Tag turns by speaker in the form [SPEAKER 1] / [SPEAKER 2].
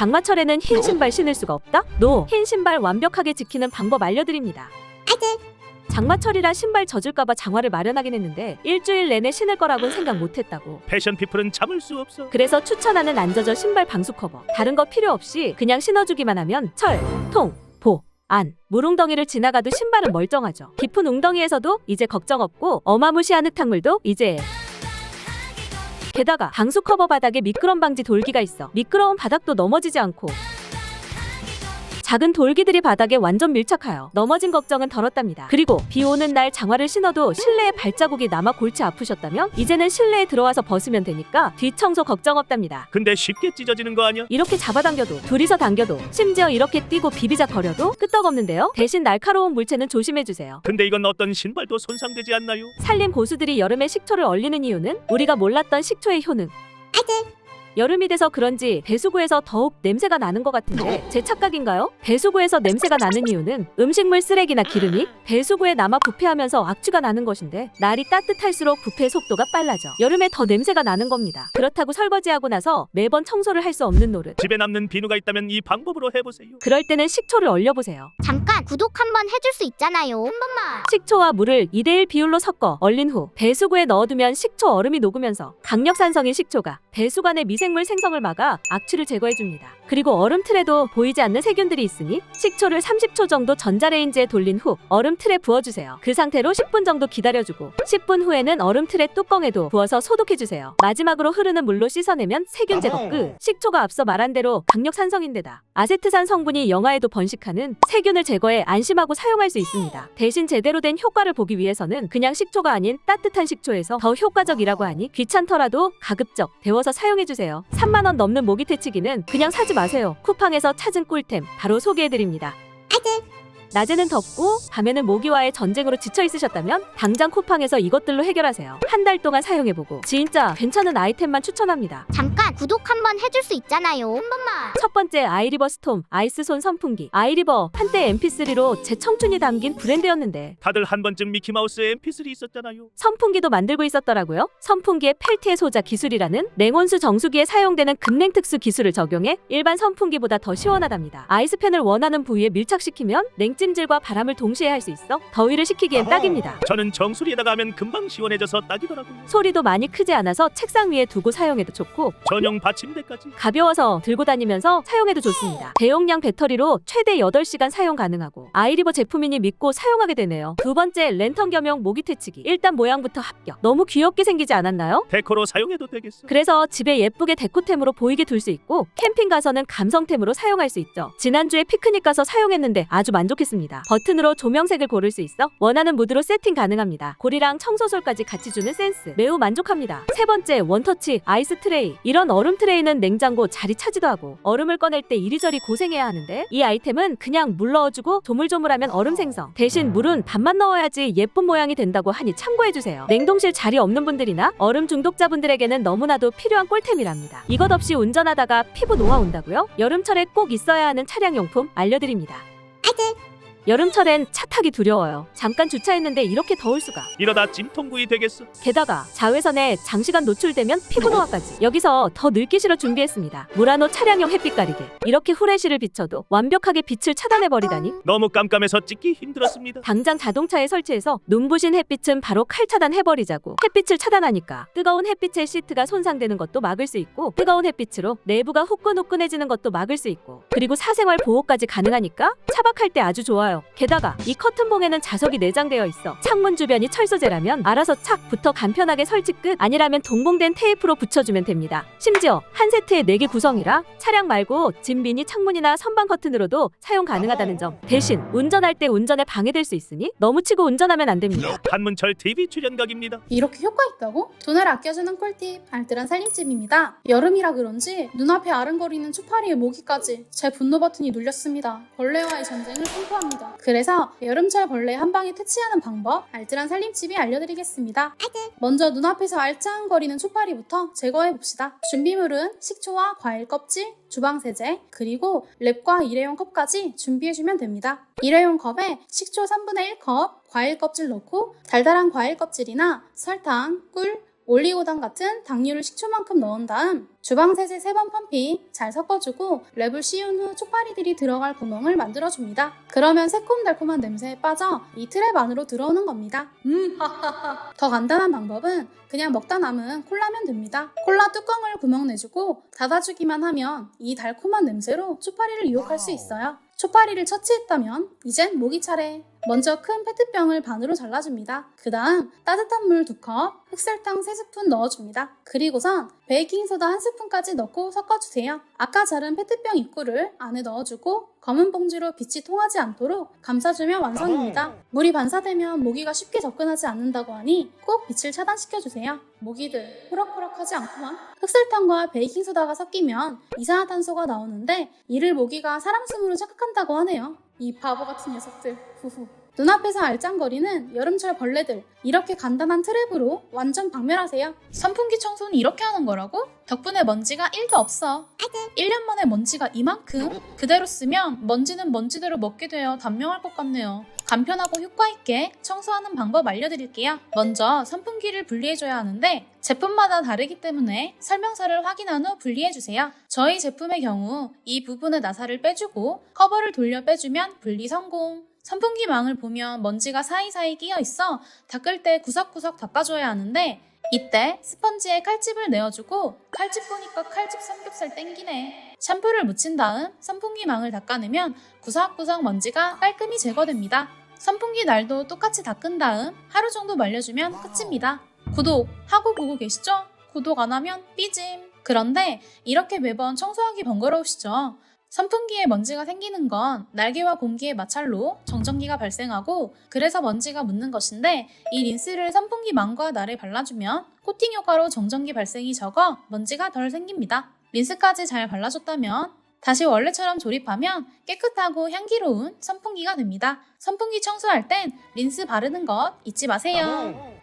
[SPEAKER 1] 장마철에는 흰 신발 신을 수가 없다? 노! 흰 신발 완벽하게 지키는 방법 알려드립니다. 장마철이라 신발 젖을까봐 장화를 마련하긴 했는데 일주일 내내 신을 거라고는 생각 못했다고.
[SPEAKER 2] 패션 피플은 참을 수 없어.
[SPEAKER 1] 그래서 추천하는 안 젖어 신발 방수 커버. 다른 거 필요 없이 그냥 신어주기만 하면 철, 통, 보, 안. 물웅덩이를 지나가도 신발은 멀쩡하죠. 깊은 웅덩이에서도 이제 걱정 없고 어마무시한 흙탕물도 이제 게다가 방수 커버 바닥에 미끄럼 방지 돌기가 있어. 미끄러운 바닥도 넘어지지 않고 작은 돌기들이 바닥에 완전 밀착하여 넘어진 걱정은 덜었답니다. 그리고 비 오는 날 장화를 신어도 실내에 발자국이 남아 골치 아프셨다면 이제는 실내에 들어와서 벗으면 되니까 뒷청소 걱정 없답니다.
[SPEAKER 2] 근데 쉽게 찢어지는 거 아니야?
[SPEAKER 1] 이렇게 잡아당겨도 둘이서 당겨도 심지어 이렇게 뛰고 비비작거려도 끄떡없는데요. 대신 날카로운 물체는 조심해주세요.
[SPEAKER 2] 근데 이건 어떤 신발도 손상되지 않나요?
[SPEAKER 1] 산림 고수들이 여름에 식초를 얼리는 이유는 우리가 몰랐던 식초의 효능. 여름이 돼서 그런지 배수구에서 더욱 냄새가 나는 것 같은데 제 착각인가요? 배수구에서 냄새가 나는 이유는 음식물 쓰레기나 기름이 배수구에 남아 부패하면서 악취가 나는 것인데 날이 따뜻할수록 부패 속도가 빨라져 여름에 더 냄새가 나는 겁니다. 그렇다고 설거지하고 나서 매번 청소를 할 수 없는 노릇.
[SPEAKER 2] 집에 남는 비누가 있다면 이 방법으로 해보세요.
[SPEAKER 1] 그럴 때는 식초를 얼려보세요.
[SPEAKER 3] 잠깐 구독 한번 해줄 수 있잖아요. 한 번만.
[SPEAKER 1] 식초와 물을 2대1 비율로 섞어 얼린 후 배수구에 넣어두면 식초 얼음이 녹으면서 강력산성인 식초가 배수관의 미생물 생성을 막아 악취를 제거해줍니다. 그리고 얼음 틀에도 보이지 않는 세균들이 있으니 식초를 30초 정도 전자레인지에 돌린 후 얼음 틀에 부어주세요. 그 상태로 10분 정도 기다려주고 10분 후에는 얼음 틀의 뚜껑에도 부어서 소독해주세요. 마지막으로 흐르는 물로 씻어내면 세균 제거 끝. 식초가 앞서 말한 대로 강력 산성인데다 아세트산 성분이 영아에도 번식하는 세균을 제거해 안심하고 사용할 수 있습니다. 대신 제대로 된 효과를 보기 위해서는 그냥 식초가 아닌 따뜻한 식초에서 더 효과적이라고 하니 귀찮더라도 가급적 데워서 사용해주세요. 3만원 넘는 모기 퇴치기는 그냥 사지 마 세요. 쿠팡에서 찾은 꿀템 바로 소개해드립니다. 낮에는 덥고 밤에는 모기와의 전쟁으로 지쳐 있으셨다면 당장 쿠팡에서 이것들로 해결하세요. 한 달 동안 사용해보고 진짜 괜찮은 아이템만 추천합니다.
[SPEAKER 3] 잠깐 구독 한번 해줄 수 있잖아요. 한 번만.
[SPEAKER 1] 첫 번째 아이리버 스톰 아이스손 선풍기 아이리버 한때 MP3로 제 청춘이 담긴 브랜드였는데
[SPEAKER 2] 다들 한 번쯤 미키마우스 MP3 있었잖아요.
[SPEAKER 1] 선풍기도 만들고 있었더라고요. 선풍기의 펠티에 소자 기술이라는 냉온수 정수기에 사용되는 급냉 특수 기술을 적용해 일반 선풍기보다 더 시원하답니다. 아이스팬을 원하는 부위에 밀착시키면 냉 찜질과 바람을 동시에 할 수 있어 더위를 식히기엔 딱입니다.
[SPEAKER 2] 저는 정수리에다가 하면 금방 시원해져서 딱이더라고요.
[SPEAKER 1] 소리도 많이 크지 않아서 책상 위에 두고 사용해도 좋고
[SPEAKER 2] 전용 받침대까지.
[SPEAKER 1] 가벼워서 들고 다니면서 사용해도 좋습니다. 대용량 배터리로 최대 8시간 사용 가능하고 아이리버 제품이니 믿고 사용하게 되네요. 두 번째 랜턴 겸용 모기 퇴치기. 일단 모양부터 합격. 너무 귀엽게 생기지 않았나요?
[SPEAKER 2] 데코로 사용해도 되겠어.
[SPEAKER 1] 그래서 집에 예쁘게 데코템으로 보이게 둘 수 있고 캠핑 가서는 감성템으로 사용할 수 있죠. 지난주에 피크닉 가서 사용했는데 아주 만족했습니다. 버튼으로 조명색을 고를 수 있어 원하는 무드로 세팅 가능합니다. 고리랑 청소솔까지 같이 주는 센스 매우 만족합니다. 세 번째 원터치 아이스 트레이. 이런 얼음 트레이는 냉장고 자리 차지도 하고 얼음을 꺼낼 때 이리저리 고생해야 하는데 이 아이템은 그냥 물 넣어주고 조물조물하면 얼음 생성. 대신 물은 반만 넣어야지 예쁜 모양이 된다고 하니 참고해주세요. 냉동실 자리 없는 분들이나 얼음 중독자분들에게는 너무나도 필요한 꿀템이랍니다. 이것 없이 운전하다가 피부 노화 온다고요? 여름철에 꼭 있어야 하는 차량 용품 알려드립니다. 여름철엔 차 타기 두려워요. 잠깐 주차했는데 이렇게 더울 수가.
[SPEAKER 2] 이러다 찜통구이 되겠어.
[SPEAKER 1] 게다가 자외선에 장시간 노출되면 피부 노화까지. 여기서 더 늙기 싫어 준비했습니다. 무라노 차량용 햇빛 가리개. 이렇게 후레쉬를 비춰도 완벽하게 빛을 차단해 버리다니.
[SPEAKER 2] 너무 깜깜해서 찍기 힘들었습니다.
[SPEAKER 1] 당장 자동차에 설치해서 눈부신 햇빛은 바로 칼 차단해버리자고 햇빛을 차단하니까 뜨거운 햇빛의 시트가 손상되는 것도 막을 수 있고 뜨거운 햇빛으로 내부가 후끈후끈해지는 것도 막을 수 있고 그리고 사생활 보호까지 가능하니까 차박할 때 아주 좋아요 게다가 이 커튼봉에는 자석이 내장되어 있어 창문 주변이 철소재라면 알아서 착 붙어 간편하게 설치 끝 아니라면 동봉된 테이프로 붙여주면 됩니다 심지어 한 세트에 4개 구성이라 차량 말고 집 미니 창문이나 선반 커튼으로도 사용 가능하다는 점 대신 운전할 때 운전에 방해될 수 있으니 너무 치고 운전하면 안 됩니다.
[SPEAKER 2] 한문철 TV 출연각입니다.
[SPEAKER 4] 이렇게 효과 있다고? 돈을 아껴주는 꿀팁 알뜰한 살림집입니다. 여름이라 그런지 눈앞에 아른거리는 추파리의 모기까지 제 분노 버튼이 눌렸습니다. 벌레와의 전쟁을 선포합니다. 그래서 여름철 벌레 한 방에 퇴치하는 방법 알뜰한 살림집이 알려드리겠습니다. 먼저 눈앞에서 알짱거리는 추파리부터 제거해 봅시다. 준비물은 식초와 과일 껍질, 주방 세제, 그리고 랩과 일회용 컵까지 준비해주면 됩니다. 일회용 컵에 식초 3분의 1컵, 과일 껍질 넣고 달달한 과일 껍질이나 설탕, 꿀, 올리고당 같은 당류를 식초만큼 넣은 다음 주방 세제 3번 펌핑 잘 섞어주고 랩을 씌운 후 쪽파리들이 들어갈 구멍을 만들어줍니다. 그러면 새콤달콤한 냄새에 빠져 이 트랩 안으로 들어오는 겁니다. 음, 하하하. 더 간단한 방법은 그냥 먹다 남은 콜라면 됩니다. 콜라 뚜껑을 구멍 내주고 닫아주기만 하면 이 달콤한 냄새로 초파리를 유혹할 수 있어요. 초파리를 처치했다면 이젠 모기 차례. 먼저 큰 페트병을 반으로 잘라줍니다. 그 다음 따뜻한 물 2컵, 흑설탕 3스푼 넣어줍니다. 그리고선 베이킹소다 1스푼까지 넣고 섞어주세요. 아까 자른 페트병 입구를 안에 넣어주고 검은 봉지로 빛이 통하지 않도록 감싸주면 완성입니다. 물이 반사되면 모기가 쉽게 접근하지 않는다고 하니 꼭 빛을 차단시켜주세요. 모기들 호락호락하지 않구만. 흑설탕과 베이킹소다가 섞이면 이산화탄소가 나오는데 이를 모기가 사람 숨으로 착각한다고 하네요. 이 바보 같은 녀석들. 후후. 눈앞에서 알짱거리는 여름철 벌레들. 이렇게 간단한 트랩으로 완전 박멸하세요. 선풍기 청소는 이렇게 하는 거라고? 덕분에 먼지가 1도 없어. 1년 만에 먼지가 이만큼? 그대로 쓰면 먼지는 먼지대로 먹게 되어 단명할 것 같네요. 간편하고 효과 있게 청소하는 방법 알려드릴게요. 먼저 선풍기를 분리해줘야 하는데 제품마다 다르기 때문에 설명서를 확인한 후 분리해주세요. 저희 제품의 경우 이 부분의 나사를 빼주고 커버를 돌려 빼주면 분리 성공. 선풍기 망을 보면 먼지가 사이사이 끼어 있어 닦을 때 구석구석 닦아줘야 하는데 이때 스펀지에 칼집을 내어주고 칼집 보니까 칼집 삼겹살 땡기네. 샴푸를 묻힌 다음 선풍기 망을 닦아내면 구석구석 먼지가 깔끔히 제거됩니다. 선풍기 날도 똑같이 닦은 다음 하루 정도 말려주면 끝입니다. 구독 하고 보고 계시죠? 구독 안 하면 삐짐. 그런데 이렇게 매번 청소하기 번거로우시죠? 선풍기에 먼지가 생기는 건 날개와 공기의 마찰로 정전기가 발생하고 그래서 먼지가 묻는 것인데 이 린스를 선풍기 망과 날에 발라주면 코팅 효과로 정전기 발생이 적어 먼지가 덜 생깁니다. 린스까지 잘 발라줬다면 다시 원래처럼 조립하면 깨끗하고 향기로운 선풍기가 됩니다. 선풍기 청소할 땐 린스 바르는 것 잊지 마세요.